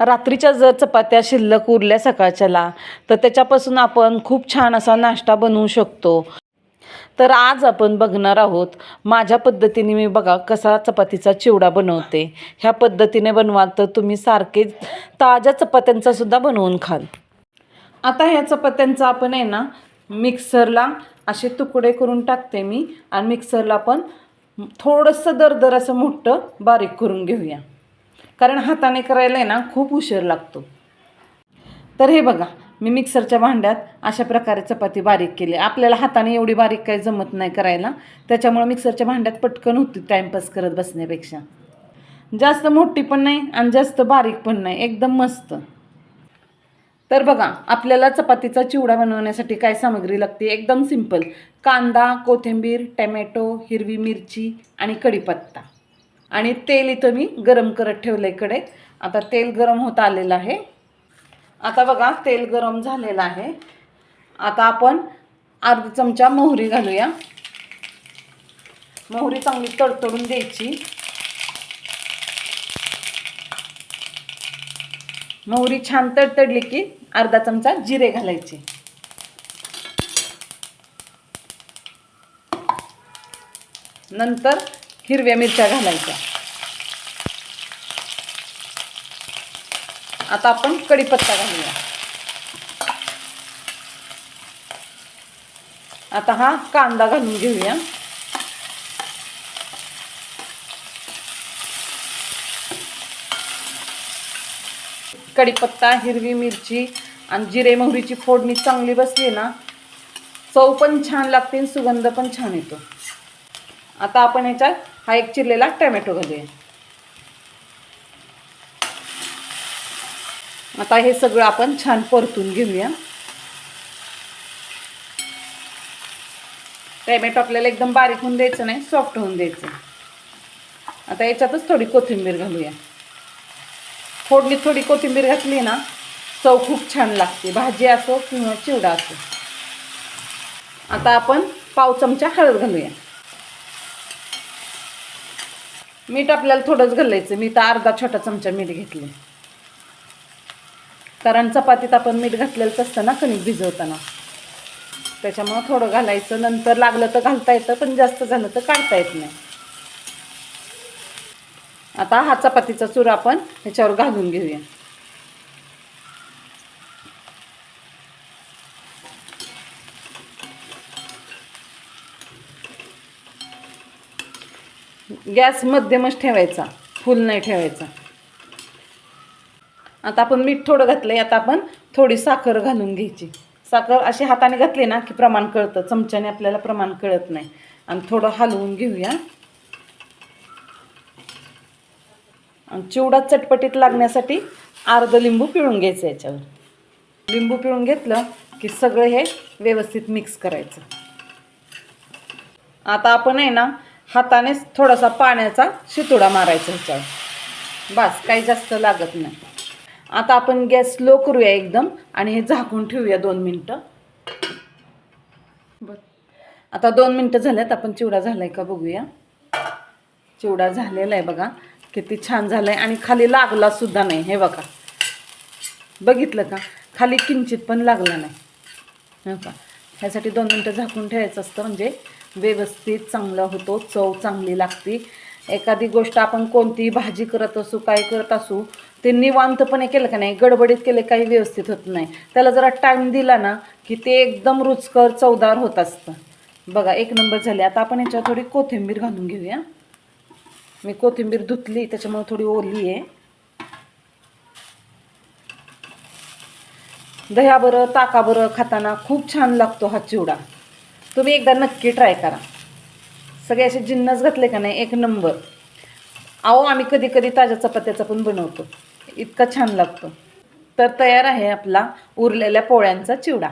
रात्रीच्या जर चपात्या शिल्लक उरल्या सकाळच्याला तर त्याच्यापासून आपण खूप छान असा नाश्ता बनवू शकतो. तर आज आपण बघणार आहोत माझ्या पद्धतीने मी बघा कसा चपातीचा चिवडा बनवते. ह्या पद्धतीने बनवाल तर तुम्ही सारखे ताज्या चपात्यांचा सुद्धा बनवून खाल. आता ह्या चपात्यांचा आपण आहे ना मिक्सरला असे तुकडे करून टाकते मी. आणि मिक्सरला पण थोडंसं दरदर असं मोठं बारीक करून घेऊया. कारण हाताने करायला आहे ना खूप उशीर लागतो. तर हे बघा मी मिक्सरच्या भांड्यात अशा प्रकारे चपाती बारीक केली. आपल्याला हाताने एवढी बारीक काही जमत नाही करायला. त्याच्यामुळे मिक्सरच्या भांड्यात पटकन होती टाईमपास करत बसण्यापेक्षा. जास्त मोठी पण नाही आणि जास्त बारीक पण नाही एकदम मस्त. तर बघा आपल्याला चपातीचा चिवडा बनवण्यासाठी काय सामग्री लागते? एकदम सिंपल कांदा कोथिंबीर टॅमॅटो हिरवी मिरची आणि कढीपत्ता. आणि तेल इथं मी गरम करत ठेवलं इकडे. आता तेल गरम होत आलेलं आहे. आता बघा तेल गरम झालेलं आहे. आता आपण अर्धा चमचा मोहरी घालूया. मोहरी चांगली तडतडून द्यायची. मोहरी छान तडतडली की अर्धा चमचा जिरे घालायचे. नंतर हिरव्या मिरच्या घालायच्या. आता आपण कढीपत्ता घालूया. आता हा कांदा घालून घेऊया. कढीपत्ता हिरवी मिरची आणि जिरे मोहरीची फोडणी चांगली बसली ना चव पण छान लागते आणि सुगंध पण छान येतो. आता आपण ह्याच्यात हा एक चिरलेला टॅमॅटो घालूया. आता हे सगळं आपण छान परतून घेऊया. टमॅटो आपल्याला एकदम बारीक होऊन द्यायचं नाही सॉफ्ट होऊन द्यायचं. आता याच्यातच थोडी कोथिंबीर घालूया. फोडणीत थोडी कोथिंबीर घातली ना चव खूप छान लागते. भाजी असो किंवा चिवडा असो. आता आपण पाव चमचा हळद घालूया. मीठ आपल्याला थोडंच घालायचं. मी तर अर्धा छोटा चमचा मीठ घेतलं कारण चपातीत आपण मीठ घातलेलंच असतं ना कणिक भिजवताना. त्याच्यामुळं थोडं घालायचं. नंतर लागलं तर घालता येतं पण जास्त झालं तर काढता येत नाही. आता हा चपातीचा चूर आपण ह्याच्यावर घालून घेऊया. गॅस मध्यमच ठेवायचा. फुल नाही ठेवायचा. आता आपण मीठ थोडं घातलंय आता आपण थोडी साखर घालून घ्यायची. साखर अशी हाताने घातली ना की प्रमाण कळतं. चमच्याने आपल्याला प्रमाण कळत नाही. आणि थोडं हलवून घेऊया. आणि चिवडा चटपटीत लागण्यासाठी अर्ध लिंबू पिळून घ्यायचं याच्यावर. लिंबू पिळून घेतलं की सगळं हे व्यवस्थित मिक्स करायचं. आता आपण आहे ना हातानेच थोडासा पाण्याचा शितोडा मारायचा ह्याच्यावर. बस काही जास्त लागत नाही. आता आपण गॅस स्लो करूया एकदम आणि हे झाकून ठेवूया दोन मिनटं. बर. आता दोन मिनटं झाल्यात आपण चिवडा झालाय का बघूया. चिवडा झालेला आहे बघा किती छान झालं आहे आणि खाली लागला सुद्धा नाही हे बघा. बघितलं का? खाली किंचित पण लागला नाही. हो का ह्यासाठी दोन मिनटं झाकून ठेवायचं असतं म्हणजे व्यवस्थित चांगला होतो चव चांगली लागते. एखादी गोष्ट आपण कोणतीही भाजी करत असू काय करत असू ते निवांतपणे केलं का नाही गडबडीत केले काही व्यवस्थित होत नाही. त्याला जरा टाईम दिला ना की ते एकदम रुचकर चवदार होत असतं. बघा एक नंबर झाले. आता आपण याच्यावर थोडी कोथिंबीर घालून घेऊया. मी कोथिंबीर धुतली त्याच्यामुळे थोडी ओली आहे. दह्याबरं ताकाबरं खाताना खूप छान लागतो हा चिवडा. तुम्ही एकदा नक्की ट्राय करा. सगळे असे जिन्नस घातले का नाही एक नंबर अहो आम्ही कधी कधी ताज्या चपात्याचा पण बनवतो. इतका छान लागतो. तर तयार आहे आपला उरलेल्या पोळ्यांचा चिवडा.